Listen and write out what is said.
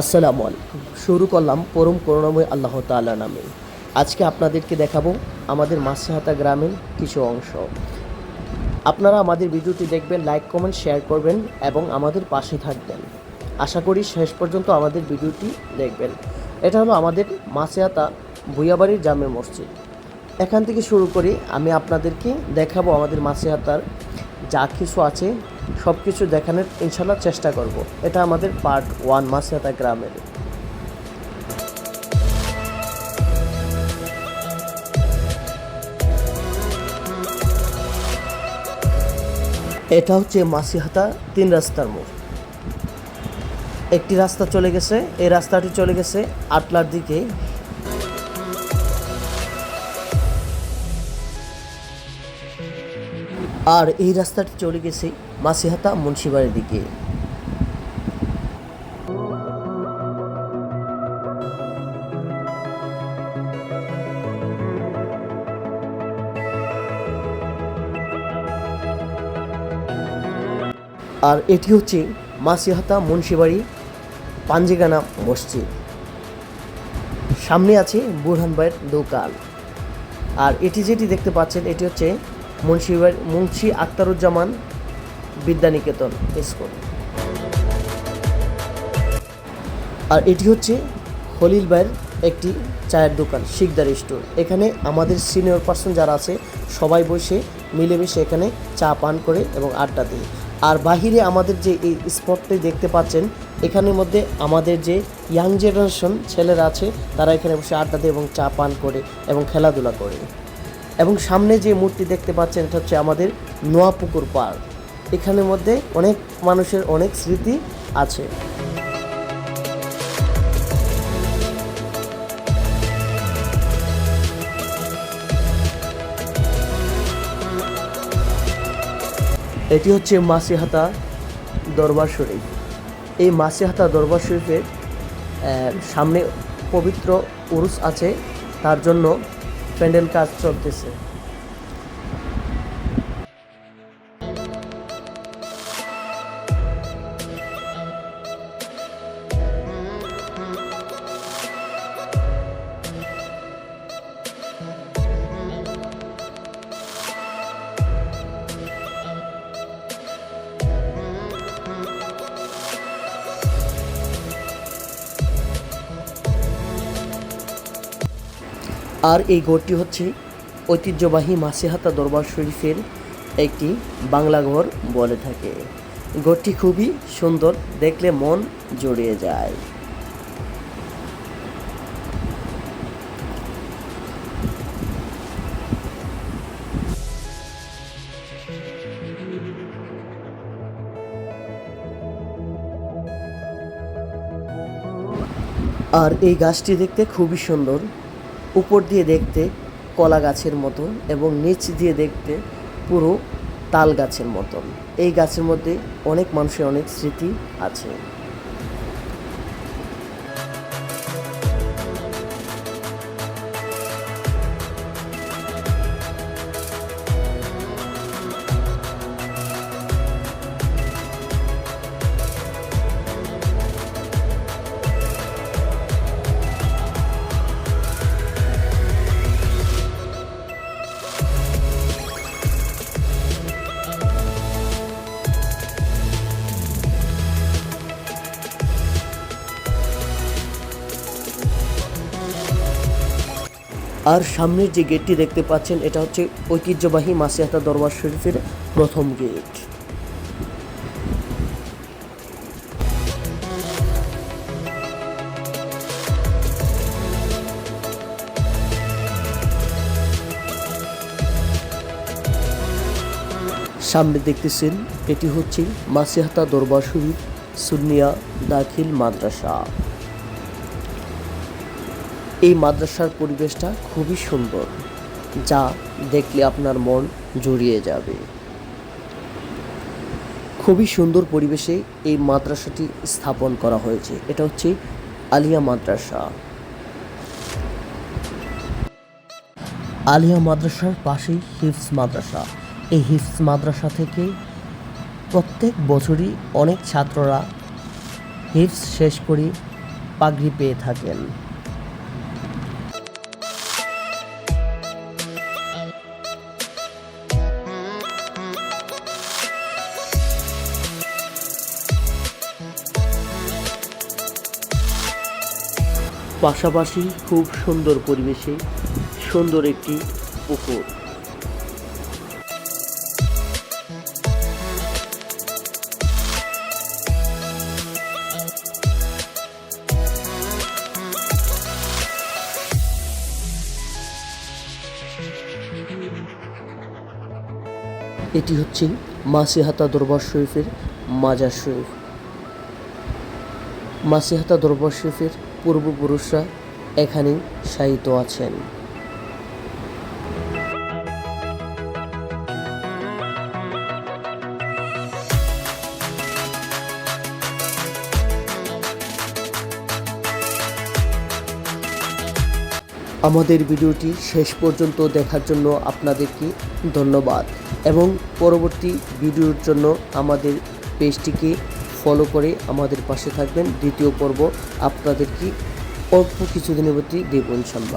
আসসালামু আলাইকুম। শুরু করলাম পরম করুণাময় আল্লাহ তাআলা নামে। আজকে আপনাদেরকে দেখাবো আমাদের মাসিহাতা গ্রামের কিছু অংশ। আপনারা আমাদের ভিডিওটি দেখবেন, লাইক, কমেন্ট, শেয়ার করবেন এবং আমাদের পাশে থাকবেন। আশা করি শেষ পর্যন্ত আমাদের ভিডিওটি দেখবেন। এটা হলো আমাদের মাসিহাতা ভুইয়াবাড়ির জামে মসজিদ। এখান থেকে শুরু করে আমি আপনাদেরকে দেখাবো আমাদের মাসিহাতার যা কিছু আছে সব কিছু দেখানোর ইনশাল্লাহ চেষ্টা করব। এটা আমাদের পার্ট ওয়ান মাসিহাতা গ্রামের। এটা হচ্ছে মাসিহাতা তিন রাস্তার মোড়। একটি রাস্তা চলে গেছে, এই রাস্তাটি চলে গেছে আটলার দিকে। আর এই রাস্তাটি চলে গেছে মাসিহাতা মুন্সিবাড়ির দিকে। আর এটি হচ্ছে মাসিহাতা মুন্সিবাড়ি পাঞ্জিগানা মসজিদ। সামনে আছে বুরহান ভাইয়ের দোকান। আর এটি যেটি দেখতে পাচ্ছেন, এটি হচ্ছে মুন্সিবাড়ি মুন্সি আক্তারুজ্জামান বিদ্যানিকেতন স্কুল। আর এটি হচ্ছে হলিল ভাইয়ের একটি চায়ের দোকান, শিকদার স্টোর। এখানে আমাদের সিনিয়র পার্সন যারা আছে, সবাই বসে মিলেমিশে এখানে চা পান করে এবং আড্ডা দিই আর বাহিরে আমাদের যে এই স্পটটি দেখতে পাচ্ছেন, এখানের মধ্যে আমাদের যে ইয়াং জেনারেশন ছেলেরা আছে, তারা এখানে বসে আড্ডা দেয় এবং চা পান করে এবং খেলাধুলা করে। এবং সামনে যে মূর্তি দেখতে পাচ্ছেন, এটা হচ্ছে আমাদের নোয়াপুকুর পার্ক। এখানের মধ্যে অনেক মানুষের অনেক স্মৃতি আছে। এটি হচ্ছে মাসিহাতা দরবার শরীফ। এই মাসিহাতা দরবার শরীফের সামনে পবিত্র উরুস আছে, তার জন্য প্যান্ডেল কাজ চলতেছে। আর এই ঘরটি হচ্ছে ঐতিহ্যবাহী মাসিহাতা দরবার শরীফের একটি বাংলা ঘর বলে থাকে। ঘরটি খুবই সুন্দর, দেখলে মন জড়িয়ে যায়। আর এই গাছটি দেখতে খুবই সুন্দর। উপর দিয়ে দেখতে কলা গাছের মতন এবং নিচ দিয়ে দেখতে পুরো তাল গাছের মতন। এই গাছের মধ্যে অনেক মানুষের অনেক স্মৃতি আছে। আর সামনের যে গেটটি দেখতে পাচ্ছেন, এটা হচ্ছে ঐতিহ্যবাহী মাসিহাতা দরবার শরীফের প্রথম গেট। সামনে দেখতেছেন, এটি হচ্ছে মাসিহাতা দরবার শরীফ সুনিয়া দাখিল মাদ্রাসা। এই মাদ্রাসার পরিবেশটা খুবই সুন্দর, যা দেখলে আপনার মন জুড়িয়ে যাবে। খুবই সুন্দর পরিবেশে এই মাদ্রাসাটি স্থাপন করা হয়েছে। এটা হচ্ছে আলিয়া মাদ্রাসা। আলিয়া মাদ্রাসার পাশেই হিফস মাদ্রাসা। এই হিফস মাদ্রাসা থেকে প্রত্যেক বছরই অনেক ছাত্ররা হিফস শেষ করে পাগড়ি পেয়ে থাকেন। পাশাপাশি খুব সুন্দর পরিবেশে সুন্দর একটি পুকুর। এটি হচ্ছে মাসিহাতা দরবার শরীফের মাজার শরীফ। মাসিহাতা দরবার শরীফের পূর্বপুরুষরা এখানেই শায়িত আছেন। আমাদের ভিডিওটি শেষ পর্যন্ত দেখার জন্য আপনাদেরকে ধন্যবাদ এবং পরবর্তী ভিডিওর জন্য আমাদের পেজটিকে ফলো করে আমাদের পাশে থাকবেন। দ্বিতীয় পর্ব আপনাদেরকে অল্প কিছুদিনের মধ্যেই দেব ইনশাল্লাহ।